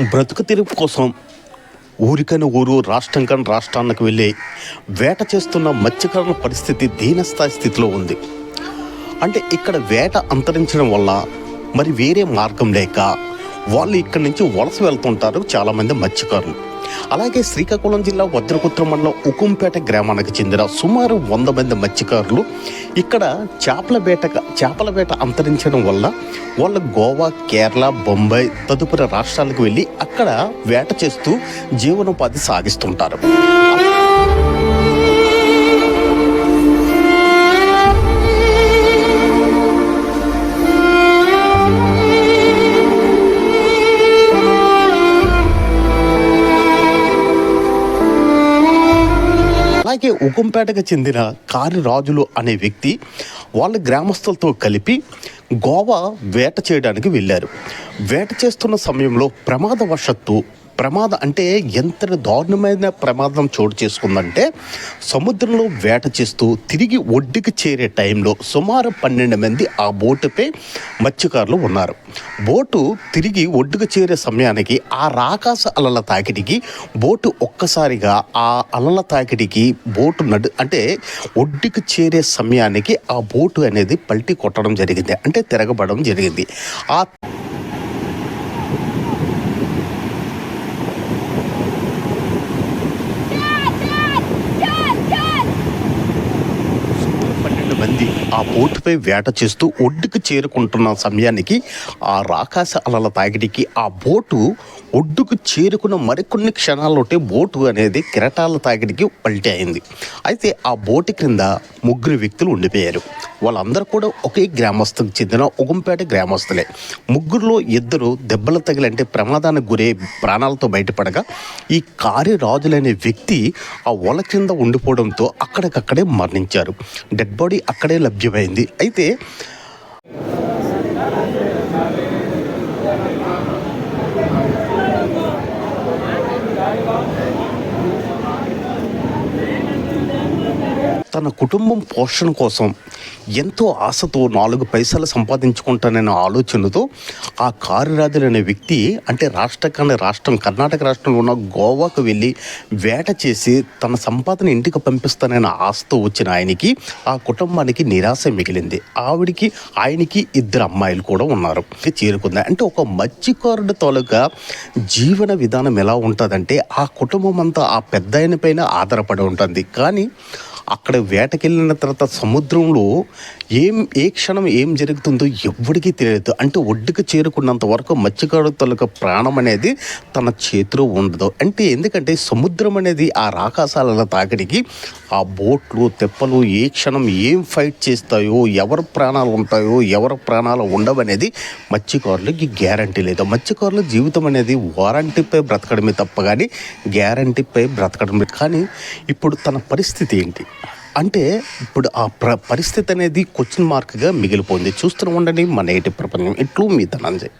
బ్రతుకు తెరుపు కోసం ఊరికని ఊరు రాష్ట్రం కని రాష్ట్రానికి వెళ్ళి వేట చేస్తున్న మత్స్యకారుల పరిస్థితి దీనస్థాయి స్థితిలో ఉంది. అంటే ఇక్కడ వేట అంతరించడం వల్ల మరి వేరే మార్గం లేక వాళ్ళు ఇక్కడి నుంచి వలస వెళ్తుంటారు చాలామంది మత్స్యకారులు. అలాగే శ్రీకాకుళం జిల్లా వజ్రకుత్ర మండలం ఉకుంపేట గ్రామానికి చెందిన సుమారు వంద మంది మత్స్యకారులు ఇక్కడ చేపల వేట చేపల వేట అంతరించడం వల్ల వాళ్ళు గోవా కేరళ బొంబాయి తదుపరి రాష్ట్రాలకు వెళ్ళి అక్కడ వేట చేస్తూ జీవనోపాధి సాగిస్తుంటారు. అలాగే ఉగంపేటకు చెందిన కారి రాజులు అనే వ్యక్తి వాళ్ళ గ్రామస్తులతో కలిపి గోవా వేట చేయడానికి వెళ్ళారు. వేట చేస్తున్న సమయంలో ప్రమాదవశత్తు ప్రమాదం అంటే ఎంత దారుణమైన ప్రమాదం చోటు చేసుకుందంటే సముద్రంలో వేట చేస్తూ తిరిగి ఒడ్డుకి చేరే టైంలో సుమారు పన్నెండు మంది ఆ బోటుపై మత్స్యకారులు ఉన్నారు. బోటు తిరిగి ఒడ్డుకు చేరే సమయానికి ఆ రాకాస అలల తాకిడికి బోటు ఒక్కసారిగా ఆ అలల తాకిడికి బోటు నడు అంటే ఒడ్డుకు చేరే సమయానికి ఆ బోటు అనేది పల్టి కొట్టడం జరిగింది. అంటే తిరగబడడం జరిగింది. ఆ పన్నెండు మంది ఆ బోటుపై వేట చేస్తూ ఒడ్డుకు చేరుకుంటున్న సమయానికి ఆ రాకాశ అలల తాగిడికి ఆ బోటు ఒడ్డుకు చేరుకున్న మరికొన్ని క్షణాల్లోటే బోటు అనేది కిరటాల తాగిడికి పల్టీ అయింది. అయితే ఆ బోటు క్రింద ముగ్గురు వ్యక్తులు ఉండిపోయారు. వాళ్ళందరూ కూడా ఒకే గ్రామస్తుకు చెందిన ఉగంపేట గ్రామస్తులే. ముగ్గురులో ఇద్దరు దెబ్బలు తగిలంటే ప్రమాదానికి గురే ప్రాణాలతో బయటపడగా ఈ కారి రాజులనే వ్యక్తి ఆ వల కింద ఉండిపోవడంతో అక్కడికక్కడే మరణించారు. డెడ్ బాడీ అక్కడే సాధ్యమైంది అయితే తన కుటుంబం పోషణ కోసం ఎంతో ఆశతో నాలుగు పైసలు సంపాదించుకుంటాననే ఆలోచనతో ఆ కారురాజులు అనే వ్యక్తి అంటే రాష్ట్ర రాష్ట్రం కర్ణాటక రాష్ట్రంలో ఉన్న గోవాకు వెళ్ళి వేట చేసి తన సంపాదన ఇంటికి పంపిస్తానన్న ఆశతో వచ్చిన ఆయనకి ఆ కుటుంబానికి నిరాశ మిగిలింది. ఆవిడికి ఆయనకి ఇద్దరు అమ్మాయిలు కూడా ఉన్నారు. చేరుకుంది. అంటే ఒక మత్స్యకారుడు తాలూకా జీవన విధానం ఎలా ఉంటుందంటే ఆ కుటుంబం అంతా ఆ పెద్ద ఆయన పైన ఆధారపడి ఉంటుంది. కానీ అక్కడ వేటకెళ్ళిన తర్వాత సముద్రంలో ఏం ఏ క్షణం ఏం జరుగుతుందో ఎవరికీ తెలియదు అంటే ఒడ్డుకు చేరుకున్నంత వరకు మత్స్యకారు తొలక ప్రాణం అనేది తన చేతిలో ఉండదు. అంటే ఎందుకంటే సముద్రం అనేది ఆ రాకాశాల తాకిడికి ఆ బోట్లు తెప్పలు ఏ క్షణం ఏం ఫైట్ చేస్తాయో ఎవరి ప్రాణాలు ఉంటాయో ఎవరి ప్రాణాలు ఉండవనేది మత్స్యకారులకి గ్యారంటీ లేదు. మత్స్యకారుల జీవితం అనేది వారంటీపై బ్రతకడమే తప్ప కానీ గ్యారంటీపై బ్రతకడం కానీ ఇప్పుడు తన పరిస్థితి ఏంటి? అంటే ఇప్పుడు ఆ ప్ర పరిస్థితి అనేది క్వశ్చన్ మార్క్గా మిగిలిపోయింది. చూస్తూనే ఉండండి మన నేటి ప్రపంచం. ఇట్లు మీ ధనంజయ్.